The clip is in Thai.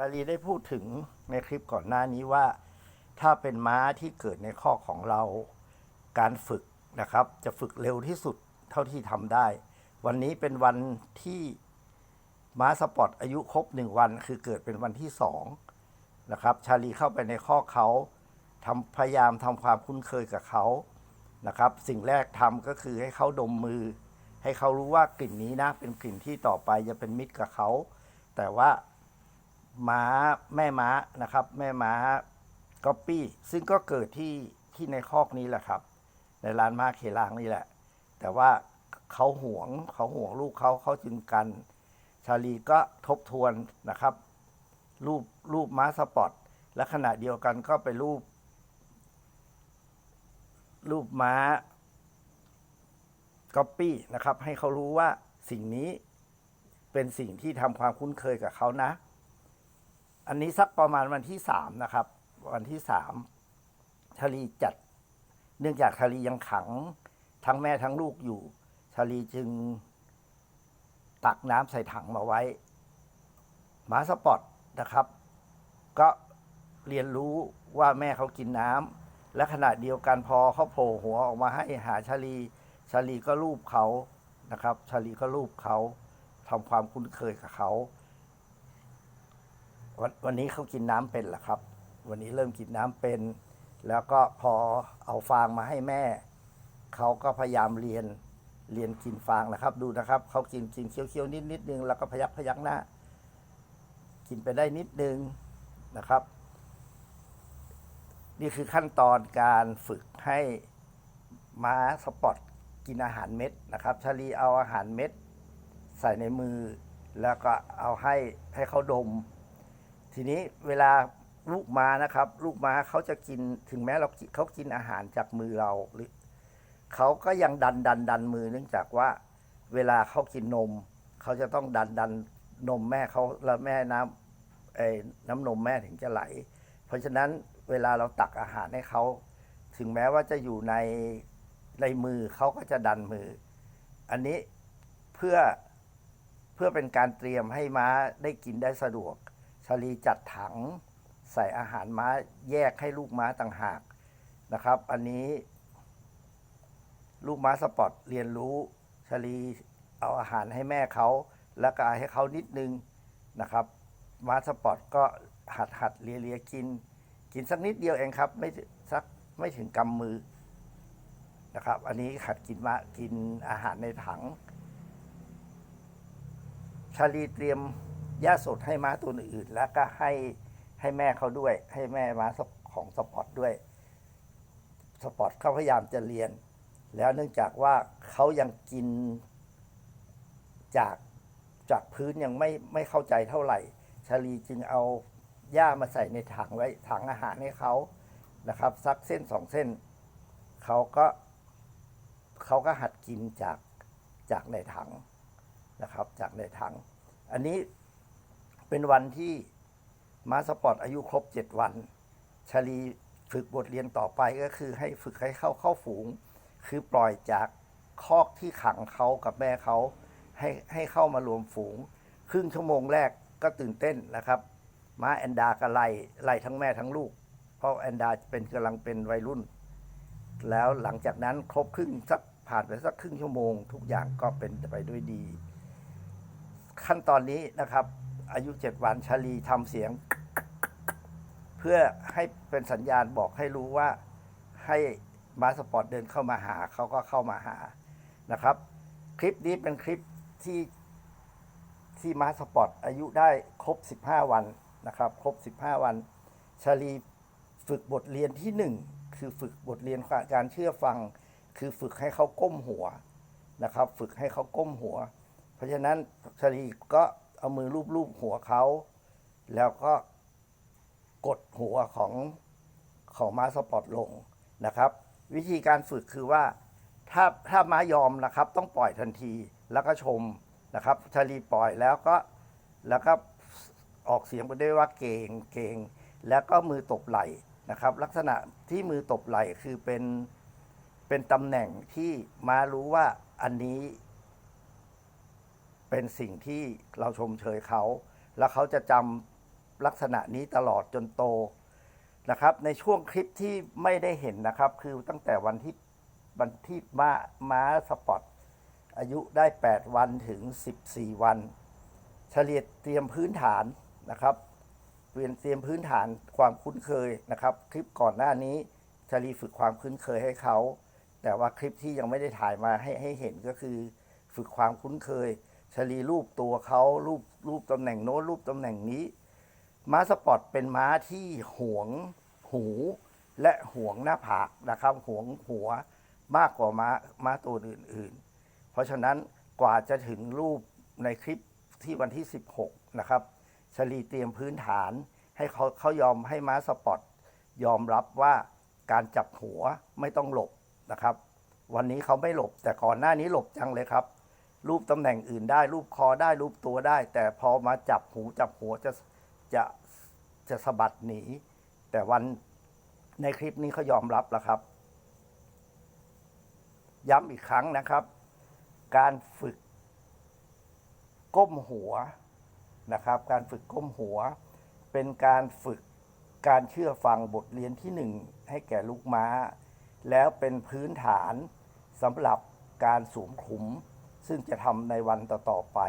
ชาลีได้พูดถึงในคลิปก่อนหน้านี้ว่า ถ้าเป็นม้าที่เกิดในข้อของเราการฝึกนะครับ จะฝึกเร็วที่สุดเท่าที่ทำได้ วันนี้เป็นวันที่ม้าสปอร์ตอายุครบหนึ่งวัน คือเกิดเป็นวันที่สองนะครับ ชาลีเข้าไปในข้อเขาทำพยายามทำความคุ้นเคยกับเขานะครับ สิ่งแรกทำก็คือให้เขาดมมือ ให้เขารู้ว่ากลิ่นนี้นะเป็นกลิ่นที่ต่อไปจะเป็นมิตรกับเขา แต่ว่า ม้าแม่ม้านะครับ แม่ม้าก๊อปปี้ซึ่งก็เกิดที่ที่ในคอกนี้แหละครับ ในร้านม้าเคลางนี่แหละ แต่ว่าเขาห่วงเขาห่วงลูกเขาเขาจึงกัน ชาลีก็ทบทวนนะครับ รูปรูปม้าสปอร์ตและขณะเดียวกันก็ไปรูป รูปม้าก๊อปปี้นะครับ ให้เขารู้ว่าสิ่งนี้เป็นสิ่งที่ทำความคุ้นเคยกับเขานะ อันนี้สักประมาณวันที่สามนะครับ วันที่สามชาลีจัด เนื่องจากชาลียังขังทั้งแม่ทั้งลูกอยู่ชาลีจึงตักน้ำใส่ถังมาไว้หมาสปอร์ตนะครับ ก็เรียนรู้ว่าแม่เขากินน้ำและขณะเดียวกันพอเขาโผล่หัวออกมาให้หาชาลีชาลีก็รูปเขานะครับ ชาลีก็รูปเขาทำความคุ้นเคยกับเขา วันวันนี้เขากินน้ำเป็นแหละครับ วันนี้เริ่มกินน้ำเป็น แล้วก็พอเอาฟางมาให้แม่ เขาก็พยายามเรียนเรียนกินฟางนะครับ ดูนะครับเขากินกินเคี้ยวๆนิดนิดนึงแล้วก็พยักพยักหน้า กินไปได้นิดนึงนะครับ นี่คือขั้นตอนการฝึกให้ม้าสปอร์ตกินอาหารเม็ดนะครับชาลีเอาอาหารเม็ด ใส่ในมือ แล้วก็เอาให้ให้เขาดม ทีนี้เวลาลูกม้านะครับ ลูกม้าเขาจะกินถึงแม้เราเขากินอาหารจากมือเราหรือเขาก็ยังดันดันดันมือเนื่องจากว่า เวลาเขากินนม เขาจะต้องดันดันนมแม่เขาแล้วแม่น้ำเอ่อน้ำนมแม่ถึงจะไหล เพราะฉะนั้นเวลาเราตักอาหารให้เขาถึงแม้ว่าจะอยู่ในในมือเขาก็จะดันมือ อันนี้เพื่อเพื่อเป็นการเตรียมให้ม้าได้กินได้สะดวก ชาลีจัดถังใส่อาหารม้าแยกให้ลูกม้าต่างหากนะครับ อันนี้ ลูกม้าสปอร์ตเรียนรู้ชาลีเอาอาหารให้แม่เขา แล้วก็ให้เขานิดนึงนะครับ ม้าสปอร์ตก็หัดหัดเลียเลียกิน กินสักนิดเดียวเองครับไม่สักไม่ถึงกำมือนะครับ อันนี้หัดกินมากินอาหารในถัง ชาลีเตรียม หญ้าสดให้ม้าตัวอื่น แล้วก็ให้ให้แม่เขาด้วย ให้แม่ม้าของสปอร์ตด้วย สปอร์ตเขาพยายามจะเรียน แล้วเนื่องจากว่าเขายังกินจากจากพื้นยังไม่ไม่เข้าใจเท่าไหร่ ชาลีจึงเอาหญ้ามาใส่ในถังไว้ถังอาหารให้เขานะครับสักเส้นสองเส้นเขาก็เขาก็หัดกินจากจากในถังนะครับ จากในถัง อันนี้ เป็นวันที่มาสปอร์ตอายุครบเจ็ดวันชาลีฝึกบทเรียนต่อไปก็คือให้ฝึกให้เข้าเข้าฝูง คือปล่อยจากคอกที่ขังเขากับแม่เขา ให้ให้เข้ามารวมฝูง ครึ่งชั่วโมงแรกก็ตื่นเต้นนะครับม้าแอนดาก็ไล่ไล่ทั้งแม่ทั้งลูก เพราะแอนดาเป็นกำลังเป็นวัยรุ่น แล้วหลังจากนั้นครบครึ่งสักผ่านไปสักครึ่งชั่วโมง ทุกอย่างก็เป็นไปด้วยดี ขั้นตอนนี้นะครับ อายุเจ็ดวันชาลีทำเสียง เพื่อให้เป็นสัญญาณบอกให้รู้ว่าให้มาสปอร์ตเดินเข้ามาหาเขาก็เข้ามาหานะครับ คลิปนี้เป็นคลิปที่ที่มาสปอร์ตอายุได้ครบ 15 วันนะครับ ครบ 15 วัน ชาลีฝึกบทเรียนที่หนึ่งคือฝึกบทเรียนการเชื่อฟัง คือฝึกให้เขาก้มหัวนะครับ ฝึกให้เขาก้มหัว เพราะฉะนั้นชาลีก็ เอามือลูบๆหัวเขา แล้วก็กดหัวของของม้าสปอร์ตลงนะครับ วิธีการฝึกคือว่าถ้าถ้าม้ายอมนะครับ ต้องปล่อยทันทีแล้วก็ชมนะครับชาลีปล่อยแล้วก็แล้วก็ออกเสียงไปด้วยว่าเก่งเก่งแล้วก็มือตบไหล่นะครับ ลักษณะที่มือตบไหล่คือเป็นเป็นตำแหน่งที่ม้ารู้ว่าอันนี้ เป็นสิ่งที่เราชมเชยเขา แล้วเขาจะจลักษณะนี้ตลอดจนโตนะครับ ในช่วงคลิปที่ไม่ได้เห็นนะครับ คือตั้งแต่วันที่วันที่ม้าม้าสปอร์ตอายุได้ 8 วันถึง 14 วัน เฉลี่ยเตรียมพื้นฐานนะครับเปลี่ยนเตรียมพื้นฐานความคุ้นเคยนะครับ คลิปก่อนหน้านี้ชลีฝึกความคุ้นเคยให้เขา แต่ว่าคลิปที่ยังไม่ได้ถ่ายมาให้ให้เห็นก็คือ ฝึกความคุ้นเคย ชลีรูปตัวเขารูปรูปตำแหน่งโน้นรูปตำแหน่งนี้ ม้าสปอร์ตเป็นม้าที่หวงหูและหวงหน้าผากนะครับหวงหัวมากกว่าม้าม้าตัวอื่น ๆ เพราะฉะนั้นกว่าจะถึงรูปในคลิปที่วันที่ 16 นะครับชลีเตรียมพื้นฐานให้เขาเขายอมให้ม้าสปอร์ตยอมรับว่าการจับหัวไม่ต้องหลบนะครับ วันนี้เขาไม่หลบแต่ก่อนหน้านี้หลบจังเลยครับ รูปตำแหน่งอื่นได้ รูปคอได้รูปตัวได้ แต่พอมาจับหูจับหัวจะจะจะสะบัดหนี แต่วันในคลิปนี้เขายอมรับแล้วครับ ย้ำอีกครั้งนะครับ การฝึกก้มหัวนะครับ การฝึกก้มหัว เป็นการฝึกการเชื่อฟังบทเรียนที่หนึ่งให้แก่ลูกม้า แล้วเป็นพื้นฐานสำหรับการสวมคลุม ซึ่งจะทำในวันต่อ ๆ ไป